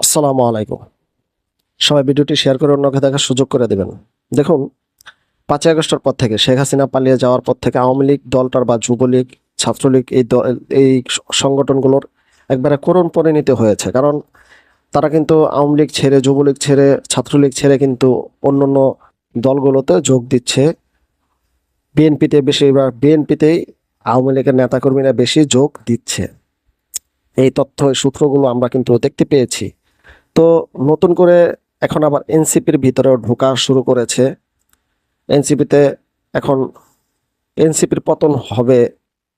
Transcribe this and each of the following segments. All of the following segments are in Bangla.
আসসালামু আলাইকুম। সবাই ভিডিওটি শেয়ার করে অন্যকে দেখার সুযোগ করে দেবেন। দেখুন, পাঁচই আগস্টের পর থেকে শেখ হাসিনা পালিয়ে যাওয়ার পর থেকে আওয়ামী লীগ দলটার বা যুবলীগ, ছাত্রলীগ এই এই সংগঠনগুলোর একবারে করুণ পরিণতি হয়েছে। কারণ তারা কিন্তু আওয়ামী লীগ ছেড়ে, যুবলীগ ছেড়ে, ছাত্রলীগ ছেড়ে কিন্তু অন্য অন্য দলগুলোতে যোগ দিচ্ছে। বিএনপিতে বেশি, এবার বিএনপিতেই আওয়ামী লীগের নেতাকর্মীরা বেশি যোগ দিচ্ছে। এই তথ্য সূত্রগুলো আমরা কিন্তু দেখতে পেয়েছি। তো নতুন করে এখন আবার এনসিপির ভিতরেও ঢোকা শুরু করেছে। এনসিপিতে এখন এনসিপির পতন হবে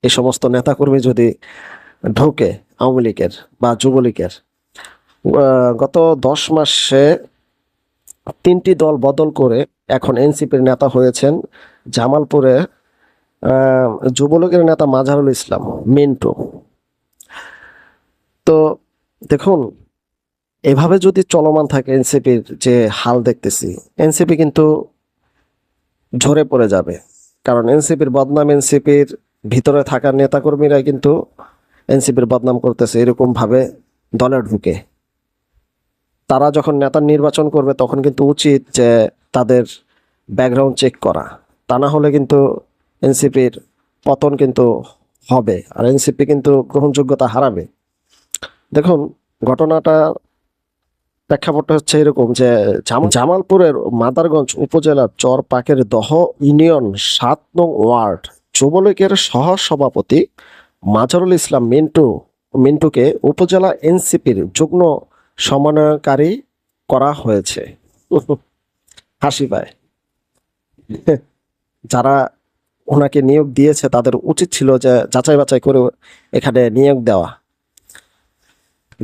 এই সমস্ত নেতাকর্মী যদি ঢোকে আওয়ামী লীগের বা যুবলীগের। গত দশ মাসে তিনটি দল বদল করে এখন এনসিপির নেতা হয়েছেন জামালপুরে যুবলীগের নেতা মাজারুল ইসলাম, মিন্টু। তো দেখুন এভাবে যদি চলমান থাকে এনসিপির যে হাল দেখতেছি, এনসিপি কিন্তু ঝরে পড়ে যাবে। কারণ এনসিপির বদনাম এনসিপির ভিতরে থাকা নেতাকর্মীরা কিন্তু এনসিপির বদনাম করতেছে এরকমভাবে দলে ঢুকে। তারা যখন নেতা নির্বাচন করবে তখন কিন্তু উচিত যে তাদের ব্যাকগ্রাউন্ড চেক করা। তা না হলে কিন্তু এনসিপির পতন কিন্তু হবে আর এনসিপি কিন্তু গ্রহণযোগ্যতা হারাবে। দেখুন, ঘটনাটা প্রেক্ষাপটটা হচ্ছে এরকম যে জাম- জামালপুরের মাদারগঞ্জ উপজেলার চরপাকের দহ ইউনিয়ন সাত নং ওয়ার্ড যুবলীগের সহ সভাপতি মাজারুল ইসলাম মিন্টু, মিন্টুকে উপজেলা এনসিপির যুগ্ম সমন্বয়কারী করা হয়েছে। হাসি পায়। যারা ওনাকে নিয়োগ দিয়েছে তাদের উচিত ছিল যে যাচাই বাছাই করে এখানে নিয়োগ দেওয়া।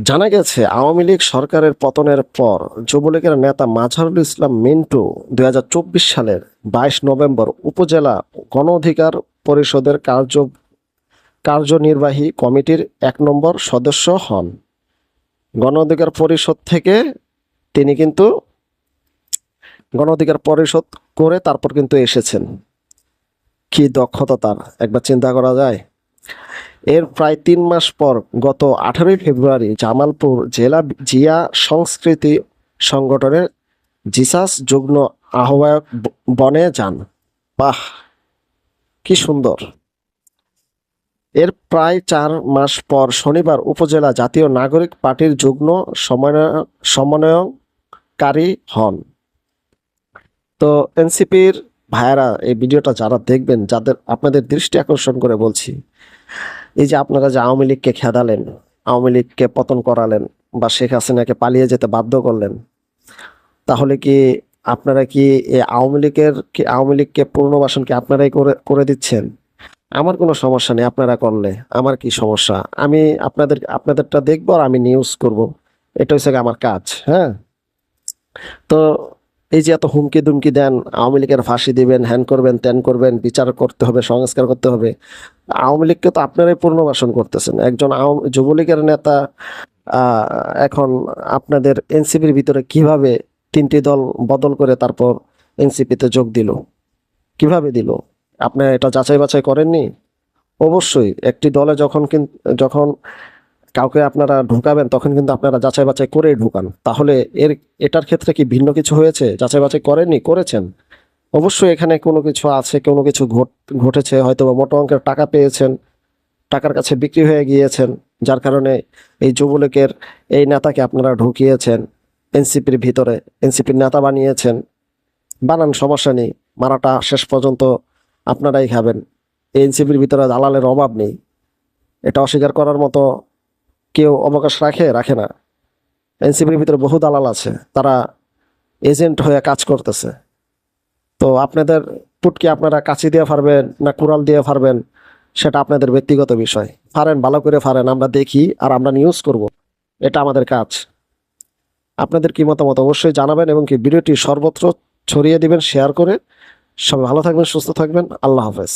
জানা গেছে, আওয়ামী লীগ সরকারের পতনের পর যুবলীগের নেতা মাঝারুল ইসলাম মিন্টু দু হাজার চব্বিশ সালের বাইশ নভেম্বর উপজেলা গণ অধিকার পরিষদের কার্য, কার্যনির্বাহী কমিটির এক নম্বর সদস্য হন। গণ অধিকার পরিষদ থেকে তিনি কিন্তু গণ অধিকার পরিষদ করে তারপর কিন্তু এসেছেন। কি দক্ষতা তার? একবার চিন্তা করা যায়। এর প্রায় তিন মাস পর গত আঠারোই ফেব্রুয়ারি জামালপুর জেলা জিয়া সংস্কৃতি সংগঠনের জিসাস যুগ্ম আহ্বায়ক বনে যান। বাহ, কি সুন্দর। এর প্রায় চার মাস পর শনিবার উপজেলা জাতীয় নাগরিক পার্টির যুগ্ম সমন্বয়- সমন্বয়কারী হন। তো এনসিপির ভাইয়ারা, এই ভিডিওটা যারা দেখবেন, যাদের আপনাদের দৃষ্টি আকর্ষণ করে বলছি, এই যে আপনারা যে আওয়ামী লীগকে খেদালেন, আওয়ামী লীগকে পতন করালেন বা শেখ হাসিনাকে পালিয়ে যেতে বাধ্য করলেন, তাহলে কি আপনারা কি এই আওয়ামী লীগের কি আওয়ামী লীগকে পুনর্বাসন কি আপনারাই করে করে দিচ্ছেন? আমার কোনো সমস্যা নেই, আপনারা করলে। আমার কি সমস্যা? আমি আপনাদের, আপনাদেরটা দেখব আর আমি নিউজ করব। এটা হচ্ছে আমার কাজ হ্যাঁ? তো এই যে এত হুমকি দুমকি দেন, আওয়ামী লীগের ফাঁসি দিবেন, হ্যান করবেন, ত্যান করবেন, বিচার করতে হবে, সংস্কার করতে হবে। আওয়ামী লীগকে তো আপনারাই পুনর্বাসন করতেছেন। একজন যুবলীগের নেতা এখন আপনাদের এনসিপির ভিতরে কীভাবে তিনটি দল বদল করে তারপর এনসিপিতে যোগ দিল? কীভাবে দিল? আপনারা এটা যাচাই বাছাই করেননি? অবশ্যই, একটি দলে যখন যখন কাউকে আপনারা ঢুকাবেন, তখন কিন্তু আপনারা যাচাই বাছাই করেই ঢুকান। তাহলে এর, এটার ক্ষেত্রে কি ভিন্ন কিছু হয়েছে? যাচাই বাছাই করেননি? করেছেন? অবশ্যই এখানে কোনো কিছু আছে, কোনো কিছু ঘট- ঘটেছে হয়তো বা মোটা অঙ্কের টাকা পেয়েছেন, টাকার কাছে বিক্রি হয়ে গিয়েছেন, যার কারণে এই যুবলীগের এই নেতাকে আপনারা ঢুকিয়েছেন, এনসিপির ভিতরে, এনসিপির নেতা বানিয়েছেন। বানান, সমস্যা নেই, মারাটা শেষ পর্যন্ত আপনারাই খাবেন। এনসিপির ভিতরে দালালের অভাব নেই। এটা অস্বীকার করার মতো কেউ অবকাশ রাখে রাখে না। এনসিপির ভিতরে বহু দালাল আছে, তারা এজেন্ট হয়ে কাজ করতেছে। তো আপনাদের পুটকি আপনারা কাছি দিয়ে পারবেন না কুড়াল দিয়ে ফারবেন সেটা আপনাদের ব্যক্তিগত বিষয়। ফারেন ভালো করে ফারেন আমরা দেখি আর আমরা নিউজ করব। এটা আমাদের কাজ। আপনাদের কি মতামত অবশ্যই জানাবেন এবং কি ভিডিওটি সর্বত্র ছড়িয়ে দিবেন শেয়ার করে। সবাই ভালো থাকবেন, সুস্থ থাকবেন, আল্লাহ হাফেজ।